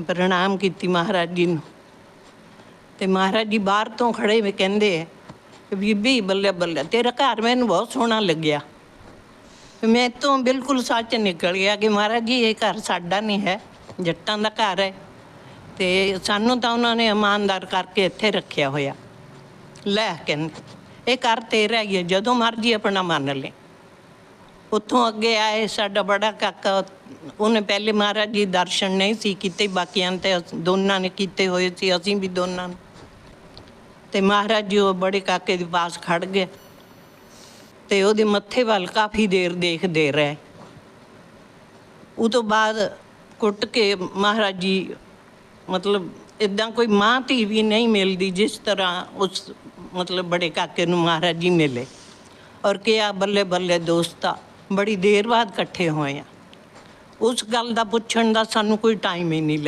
ਪ੍ਰਣਾਮ ਕੀਤੀ ਮਹਾਰਾਜ ਜੀ ਨੂੰ। ਤੇ ਮਹਾਰਾਜ ਜੀ ਬਾਹਰ ਤੋਂ ਖੜੇ ਵੀ ਕਹਿੰਦੇ ਕਿ ਬੀਬੀ ਬੱਲੇ ਬੱਲੇ, ਤੇਰਾ ਘਰ ਮੈਨੂੰ ਬਹੁਤ ਸੋਹਣਾ ਲੱਗਿਆ। ਮੈਂ ਤੋਂ ਬਿਲਕੁਲ ਸੱਚ ਨਿਕਲ ਗਿਆ ਕਿ ਮਹਾਰਾਜ ਜੀ, ਇਹ ਘਰ ਸਾਡਾ ਨਹੀਂ ਹੈ, ਜੱਟਾਂ ਦਾ ਘਰ ਹੈ। ਤੇ ਸਾਨੂੰ ਤਾਂ ਉਹਨਾਂ ਨੇ ਇਮਾਨਦਾਰ ਕਰਕੇ ਇੱਥੇ ਰੱਖਿਆ ਹੋਇਆ। ਲੈ ਕਹਿੰਦੇ, ਇਹ ਘਰ ਤੇਰਾ ਹੀ ਹੈ, ਜਦੋਂ ਮਰਜ਼ੀ ਆਪਣਾ ਮੰਨ ਲੈ। ਉੱਥੋਂ ਅੱਗੇ ਆਏ, ਸਾਡਾ ਬੜਾ ਕਾਕਾ ਉਹਨੇ ਪਹਿਲੇ ਮਹਾਰਾਜ ਜੀ ਦਰਸ਼ਨ ਨਹੀਂ ਸੀ ਕੀਤੇ, ਬਾਕੀਆਂ ਤੇ ਅਸ- ਦੋਨਾਂ ਨੇ ਕੀਤੇ ਹੋਏ ਸੀ, ਅਸੀਂ ਵੀ ਦੋਨਾਂ ਨੇ। ਤੇ ਮਹਾਰਾਜ ਜੀ ਉਹ ਬੜੇ ਕਾਕੇ ਦੇ ਪਾਸ ਖੜ ਗਏ। ਤੇ ਉਹਦੇ ਮੱਥੇ ਵੱਲ ਕਾਫੀ ਦੇਰ ਦੇਖਦੇ ਰਹੇ। ਉਹ ਤੋਂ ਬਾਅਦ ਕੁੱਟ ਕੇ ਮਹਾਰਾਜ ਜੀ, ਮਤਲਬ ਇਦਾਂ ਕੋਈ ਮਾਂ ਧੀ ਵੀ ਨਹੀਂ ਮਿਲਦੀ, ਜਿਸ ਤਰ੍ਹਾਂ ਉਸ, ਮਤਲਬ ਬੜੇ ਕਾਕੇ ਨੂੰ ਮਹਾਰਾਜ ਜੀ ਮਿਲੇ। ਔਰ ਕਿਹਾ, ਬੱਲੇ ਬੱਲੇ ਦੋਸਤਾ, ਬੜੀ ਦੇਰ ਬਾਅਦ ਇਕੱਠੇ ਹੋਏ ਆ। ਉਸ ਗੱਲ ਦਾ ਪੁੱਛਣ ਦਾ ਸਾਨੂੰ ਕੋਈ ਟਾਈਮ ਹੀ ਨਹੀਂ